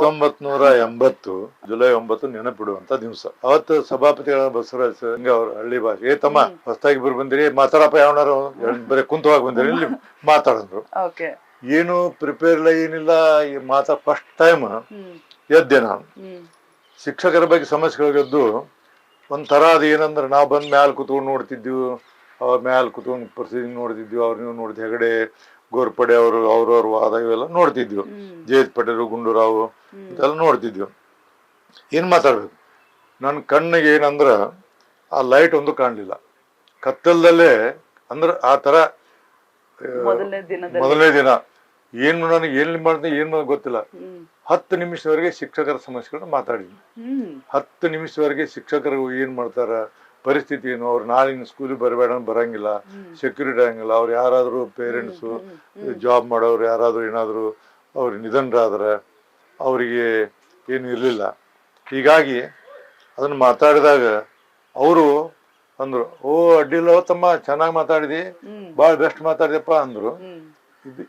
ಹತ್ತೊಂಬತ್ ನೂರ ಎಂಬತ್ತು ಜುಲೈ ಒಂಬತ್ತು ನೆನಪಿಡುವಂತ ದಿವಸ. ಅವತ್ತು ಸಭಾಪತಿಗಳ ಬಸವರಾಜ ಸಿಂಗ್ ಅವ್ರ ಹಳ್ಳಿ ಭಾಷೆ. ಏ ತಮ್ಮ ಹೊಸದಾಗಿ ಇಬ್ರು ಬಂದಿರಿ. ಮಾತಾಡಪ್ಪ ಯಾವನಾರು ಬರೀ ಕುಂತವಾಗಿ ಬಂದಿರಿ. ಇಲ್ಲಿ ಮಾತಾಡಿದ್ರು. ಏನು ಪ್ರಿಪೇರ್ ಇಲ್ಲ ಏನಿಲ್ಲ. ಈ ಮಾತಾ ಫಸ್ಟ್ ಟೈಮ್ ಎದ್ದೆ ನಾನು. ಶಿಕ್ಷಕರ ಬಗ್ಗೆ ಸಮಸ್ಯೆಗಳಿಗೆದ್ದು ಒಂಥರ ಅದು ಏನಂದ್ರೆ ನಾವು ಬಂದ್ ಮ್ಯಾಲ ಕೂತ್ಕೊಂಡು ನೋಡ್ತಿದ್ವಿ. ಅವ್ರ ಮ್ಯಾಲ ಕುತ್ಕೊಂಡು ಪರಿಸ್ಥಿತಿ ನೋಡ್ತಿದ್ವಿ ಅವ್ರನ್ನ ನೋಡ್ತಿದ್ವಿ ಹೆಗಡೆ ಗೋರ್ಪಡೆ ಅವರು ಅವ್ರವ್ರ ವಾದ ಇವೆಲ್ಲ ನೋಡ್ತಿದ್ವಿ. ಜಯತ್ ಪಟೇಲ್ ಗುಂಡೂರಾವ್ ಇದೆಲ್ಲ ನೋಡ್ತಿದ್ವಿ. ಏನ್ ಮಾತಾಡ್ಬೇಕು? ನನ್ನ ಕಣ್ಣಿಗೆ ಏನಂದ್ರ ಆ ಲೈಟ್ ಒಂದು ಕಾಣಲಿಲ್ಲ. ಕತ್ತಲ್ದಲ್ಲೇ ಅಂದ್ರೆ ಆ ತರ ಮೊದಲನೇ ದಿನ. ಏನು ನನಗೆ ಏನ್ ಮಾಡ್ತೀನಿ ಏನ್ ಮಾಡೋದು ಗೊತ್ತಿಲ್ಲ. ಹತ್ತು ನಿಮಿಷದವರೆಗೆ ಶಿಕ್ಷಕರ ಸಮಸ್ಯೆಗಳನ್ನ ಮಾತಾಡಿದ್ವಿ. ಹತ್ತು ನಿಮಿಷದವರೆಗೆ ಶಿಕ್ಷಕರು ಏನ್ ಮಾಡ್ತಾರ ಪರಿಸ್ಥಿತಿ ಏನು ಅವ್ರು ನಾಳಿನ ಸ್ಕೂಲಿಗೆ ಬರಬೇಡ ಬರಂಗಿಲ್ಲ. ಸೆಕ್ಯೂರಿಟಿ ಆಗಂಗಿಲ್ಲ. ಅವ್ರು ಯಾರಾದರೂ ಪೇರೆಂಟ್ಸು ಜಾಬ್ ಮಾಡೋರು ಯಾರಾದರೂ ಏನಾದರೂ ಅವ್ರು ನಿಧನರಾದ್ರೆ ಅವರಿಗೆ ಏನು ಇರಲಿಲ್ಲ. ಹೀಗಾಗಿ ಅದನ್ನು ಮಾತಾಡಿದಾಗ ಅವರು ಅಂದರು ಓ ಅಡ್ಡಿಲ್ಲ ತಮ್ಮ ಚೆನ್ನಾಗಿ ಮಾತಾಡಿದಿ. ಭಾಳ ಬೆಸ್ಟ್ ಮಾತಾಡಿದಪ್ಪ ಅಂದರು. ಇದು